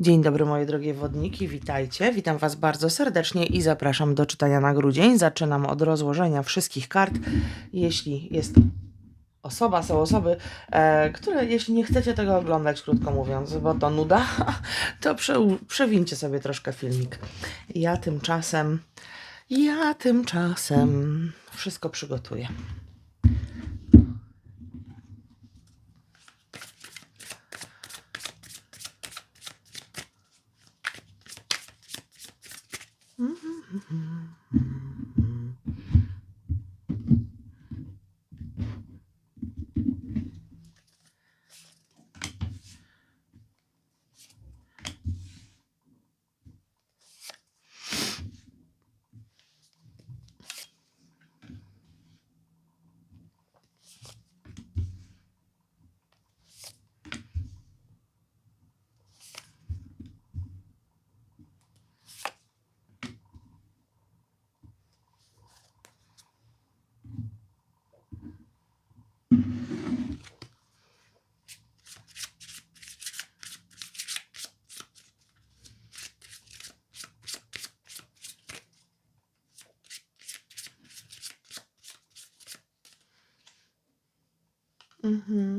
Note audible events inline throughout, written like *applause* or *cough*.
Dzień dobry moje drogie wodniki, witajcie. Witam Was bardzo serdecznie i zapraszam do czytania na grudzień. Zaczynam od rozłożenia wszystkich kart. Jeśli jest osoba, są osoby, e, które jeśli nie chcecie tego oglądać, krótko mówiąc, bo to nuda, *laughs* to prze, przewincie sobie troszkę filmik. Ja tymczasem, ja tymczasem wszystko przygotuję. Mm-hmm.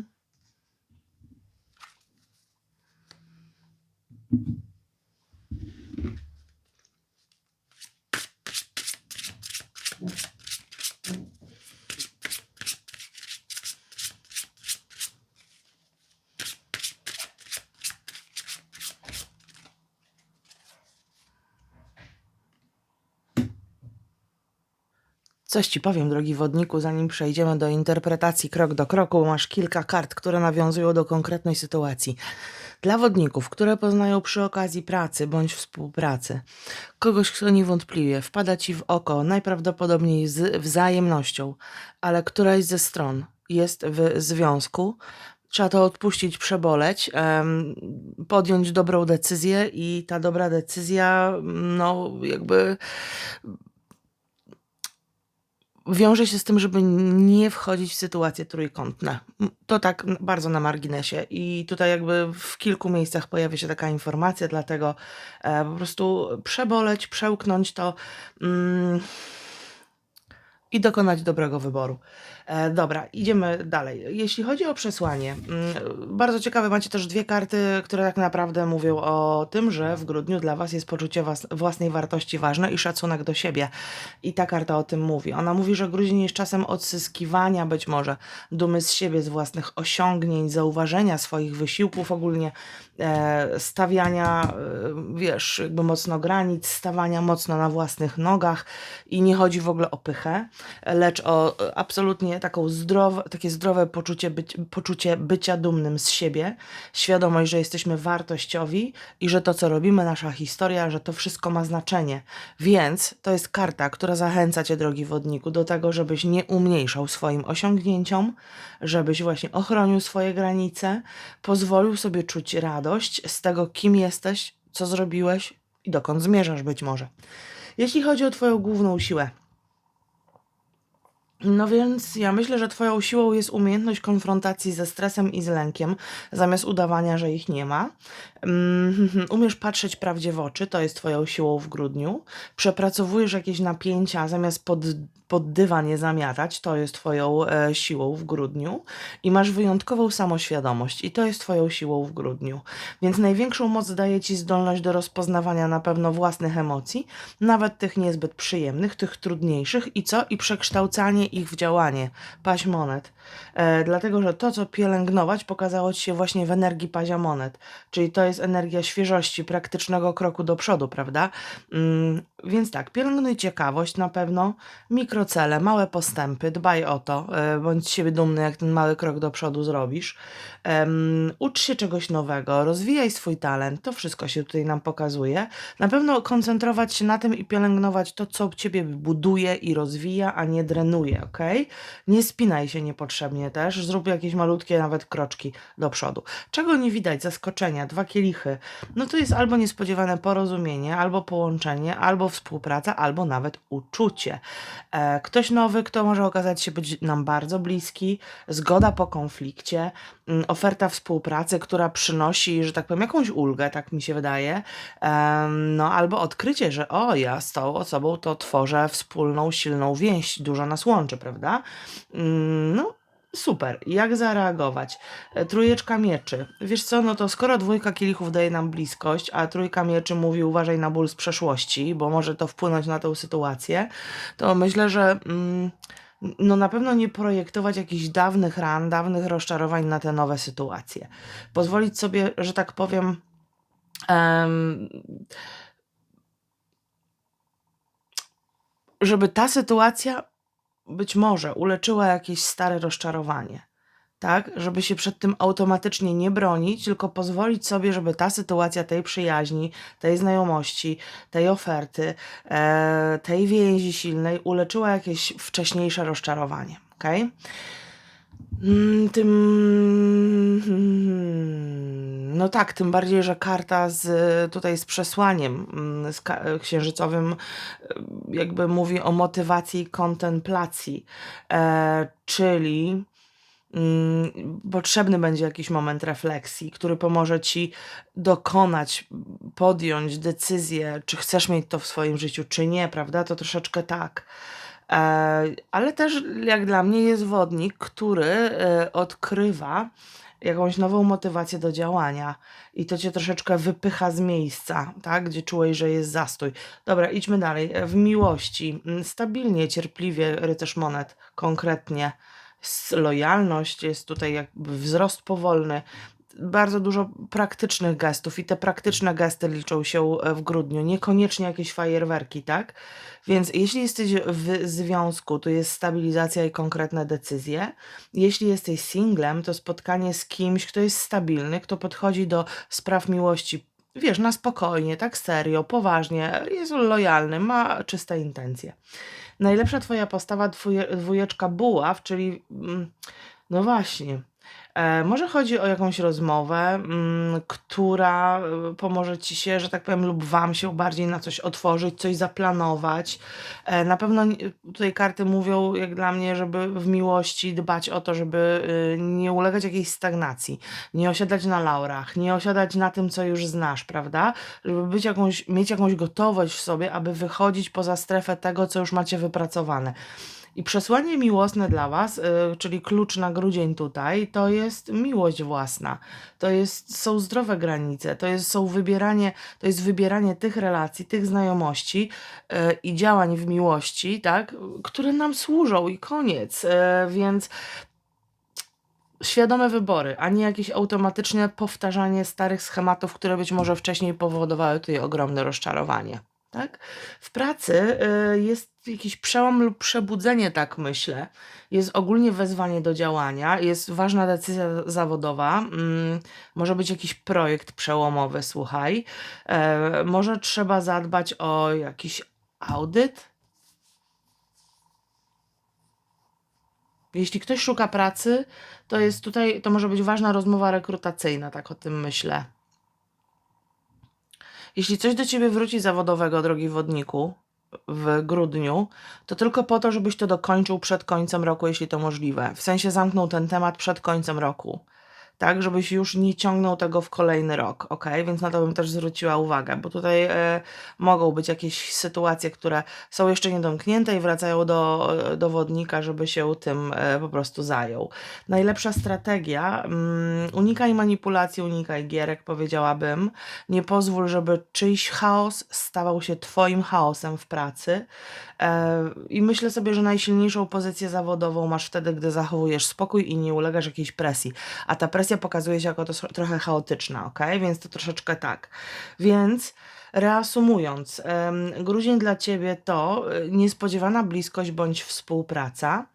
Coś ci powiem, drogi wodniku, zanim przejdziemy do interpretacji krok do kroku. Masz kilka kart, które nawiązują do konkretnej sytuacji. Dla wodników, które poznają przy okazji pracy bądź współpracy, kogoś, kto niewątpliwie wpada ci w oko, najprawdopodobniej z wzajemnością, ale któraś ze stron jest w związku, trzeba to odpuścić, przeboleć, podjąć dobrą decyzję i ta dobra decyzja, no jakby wiąże się z tym, żeby nie wchodzić w sytuacje trójkątne. To tak bardzo na marginesie i tutaj jakby w kilku miejscach pojawia się taka informacja, dlatego e, po prostu przeboleć, przełknąć to mm, i dokonać dobrego wyboru. E, dobra, idziemy dalej. Jeśli chodzi o przesłanie, mm, bardzo ciekawe, macie też dwie karty, które tak naprawdę mówią o tym, że w grudniu dla Was jest poczucie was, własnej wartości ważne i szacunek do siebie. I ta karta o tym mówi. Ona mówi, że grudzień jest czasem odzyskiwania być może dumy z siebie, z własnych osiągnięć, zauważenia swoich wysiłków ogólnie, e, stawiania, e, wiesz, jakby mocno granic, stawania mocno na własnych nogach i nie chodzi w ogóle o pychę, lecz o e, absolutnie taką zdrowe, takie zdrowe poczucie, być, poczucie bycia dumnym z siebie, świadomość, że jesteśmy wartościowi i że to, co robimy, nasza historia, że to wszystko ma znaczenie. Więc to jest karta, która zachęca Cię, drogi wodniku, do tego, żebyś nie umniejszał swoim osiągnięciom, żebyś właśnie ochronił swoje granice, pozwolił sobie czuć radość z tego, kim jesteś, co zrobiłeś i dokąd zmierzasz być może. Jeśli chodzi o Twoją główną siłę, no więc ja myślę, że Twoją siłą jest umiejętność konfrontacji ze stresem i z lękiem, zamiast udawania, że ich nie ma. Mm, *laughs* Umiesz patrzeć prawdzie w oczy, to jest Twoją siłą w grudniu. Przepracowujesz jakieś napięcia, zamiast pod, pod dywan je zamiatać, to jest Twoją e, siłą w grudniu. I masz wyjątkową samoświadomość, i to jest Twoją siłą w grudniu. Więc największą moc daje Ci zdolność do rozpoznawania na pewno własnych emocji, nawet tych niezbyt przyjemnych, tych trudniejszych, i co? I przekształcanie ich w działanie. Paź monet. E, dlatego, że to, co pielęgnować, pokazało Ci się właśnie w energii pazia monet. Czyli to jest energia świeżości, praktycznego kroku do przodu, prawda? Mm, więc tak, pielęgnuj ciekawość na pewno, mikrocele, małe postępy, dbaj o to, e, bądź siebie dumny, jak ten mały krok do przodu zrobisz. Em, ucz się czegoś nowego, rozwijaj swój talent, to wszystko się tutaj nam pokazuje. Na pewno koncentrować się na tym i pielęgnować to, co Ciebie buduje i rozwija, a nie drenuje. Ok? Nie spinaj się niepotrzebnie też, zrób jakieś malutkie nawet kroczki do przodu. Czego nie widać? Zaskoczenia, dwa kielichy. No to jest albo niespodziewane porozumienie, albo połączenie, albo współpraca, albo nawet uczucie. E, ktoś nowy, kto może okazać się być nam bardzo bliski, zgoda po konflikcie, mm, oferta współpracy, która przynosi, że tak powiem, jakąś ulgę, tak mi się wydaje. No albo odkrycie, że o, ja z tą osobą to tworzę wspólną, silną więź, dużo nas łączy, prawda? Mm, No, super. Jak zareagować? E, Trójeczka mieczy. Wiesz co, no to skoro dwójka kielichów daje nam bliskość, a trójka mieczy mówi uważaj na ból z przeszłości, bo może to wpłynąć na tę sytuację, to myślę, że mm, no na pewno nie projektować jakichś dawnych ran, dawnych rozczarowań na te nowe sytuacje. Pozwolić sobie, że tak powiem, em, żeby ta sytuacja być może uleczyła jakieś stare rozczarowanie. Tak, żeby się przed tym automatycznie nie bronić, tylko pozwolić sobie, żeby ta sytuacja tej przyjaźni, tej znajomości, tej oferty, e, tej więzi silnej uleczyła jakieś wcześniejsze rozczarowanie. Okay? Mm, Tym. No tak, tym bardziej, że karta z, tutaj z przesłaniem mm, z księżycowym e, jakby mówi o motywacji kontemplacji, e, czyli mm, potrzebny będzie jakiś moment refleksji, który pomoże ci dokonać, podjąć decyzję, czy chcesz mieć to w swoim życiu, czy nie, prawda? To troszeczkę tak. E, ale też jak dla mnie jest wodnik, który e, odkrywa jakąś nową motywację do działania i to cię troszeczkę wypycha z miejsca, tak? Gdzie czułeś, że jest zastój. Dobra, idźmy dalej. W miłości, mm, stabilnie, cierpliwie, rycerz monet, konkretnie. Lojalność, jest tutaj jakby wzrost powolny, bardzo dużo praktycznych gestów i te praktyczne gesty liczą się e, w grudniu, niekoniecznie jakieś fajerwerki, tak? Więc jeśli jesteś w związku, to jest stabilizacja i konkretne decyzje. Jeśli jesteś singlem, to spotkanie z kimś, kto jest stabilny, kto podchodzi do spraw miłości, wiesz, na spokojnie, tak serio, poważnie, jest lojalny, ma czyste intencje. Najlepsza twoja postawa, dwóje, dwójeczka buław, czyli mm, no właśnie. E, może chodzi o jakąś rozmowę, mm, która y, pomoże ci się, że tak powiem, lub wam się bardziej na coś otworzyć, coś zaplanować. E, na pewno tutaj karty mówią, jak dla mnie, żeby w miłości dbać o to, żeby y, nie ulegać jakiejś stagnacji, nie osiadać na laurach, nie osiadać na tym, co już znasz, prawda? Żeby być jakąś, mieć jakąś gotowość w sobie, aby wychodzić poza strefę tego, co już macie wypracowane. I przesłanie miłosne dla Was, y, czyli klucz na grudzień tutaj, to jest miłość własna. To jest, są zdrowe granice, to jest, są wybieranie, to jest wybieranie tych relacji, tych znajomości y, i działań w miłości, tak, które nam służą i koniec. Y, więc świadome wybory, a nie jakieś automatyczne powtarzanie starych schematów, które być może wcześniej powodowały tutaj ogromne rozczarowanie. Tak? W pracy y, jest jakiś przełom lub przebudzenie, tak myślę. Jest ogólnie wezwanie do działania, jest ważna decyzja zawodowa, mm, może być jakiś projekt przełomowy, słuchaj. E, może trzeba zadbać o jakiś audyt. Jeśli ktoś szuka pracy, to jest tutaj, to może być ważna rozmowa rekrutacyjna, tak o tym myślę. Jeśli coś do ciebie wróci zawodowego, drogi wodniku, w grudniu, to tylko po to, żebyś to dokończył przed końcem roku, jeśli to możliwe. W sensie zamknął ten temat przed końcem roku. Tak, żebyś już nie ciągnął tego w kolejny rok, ok? Więc na to bym też zwróciła uwagę, bo tutaj e, mogą być jakieś sytuacje, które są jeszcze niedomknięte i wracają do, do wodnika, żeby się tym e, po prostu zajął. Najlepsza strategia, mm, unikaj manipulacji, unikaj gierek, powiedziałabym. Nie pozwól, żeby czyjś chaos stawał się twoim chaosem w pracy. E, I myślę sobie, że najsilniejszą pozycję zawodową masz wtedy, gdy zachowujesz spokój i nie ulegasz jakiejś presji. A ta presja pokazuje się jako to trochę chaotyczna, ok? Więc to troszeczkę tak. Więc reasumując, em, grudzień dla ciebie to y, niespodziewana bliskość bądź współpraca.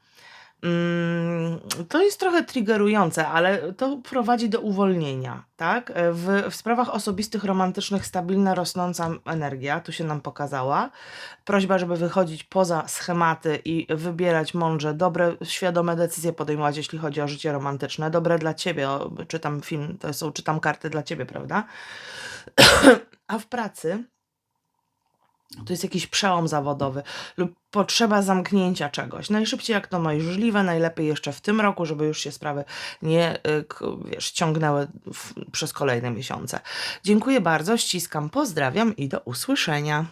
Mm, to jest trochę triggerujące, ale to prowadzi do uwolnienia, tak? W, w sprawach osobistych, romantycznych, stabilna, rosnąca energia, tu się nam pokazała. Prośba, żeby wychodzić poza schematy i wybierać mądrze, dobre, świadome decyzje podejmować, jeśli chodzi o życie romantyczne, dobre dla ciebie. O, czytam film, to są, czytam karty dla ciebie, prawda? *coughs* A w pracy to jest jakiś przełom zawodowy lub potrzeba zamknięcia czegoś. Najszybciej jak to możliwe, najlepiej jeszcze w tym roku, żeby już się sprawy nie y, wiesz, ciągnęły w, przez kolejne miesiące. Dziękuję bardzo, ściskam, pozdrawiam i do usłyszenia.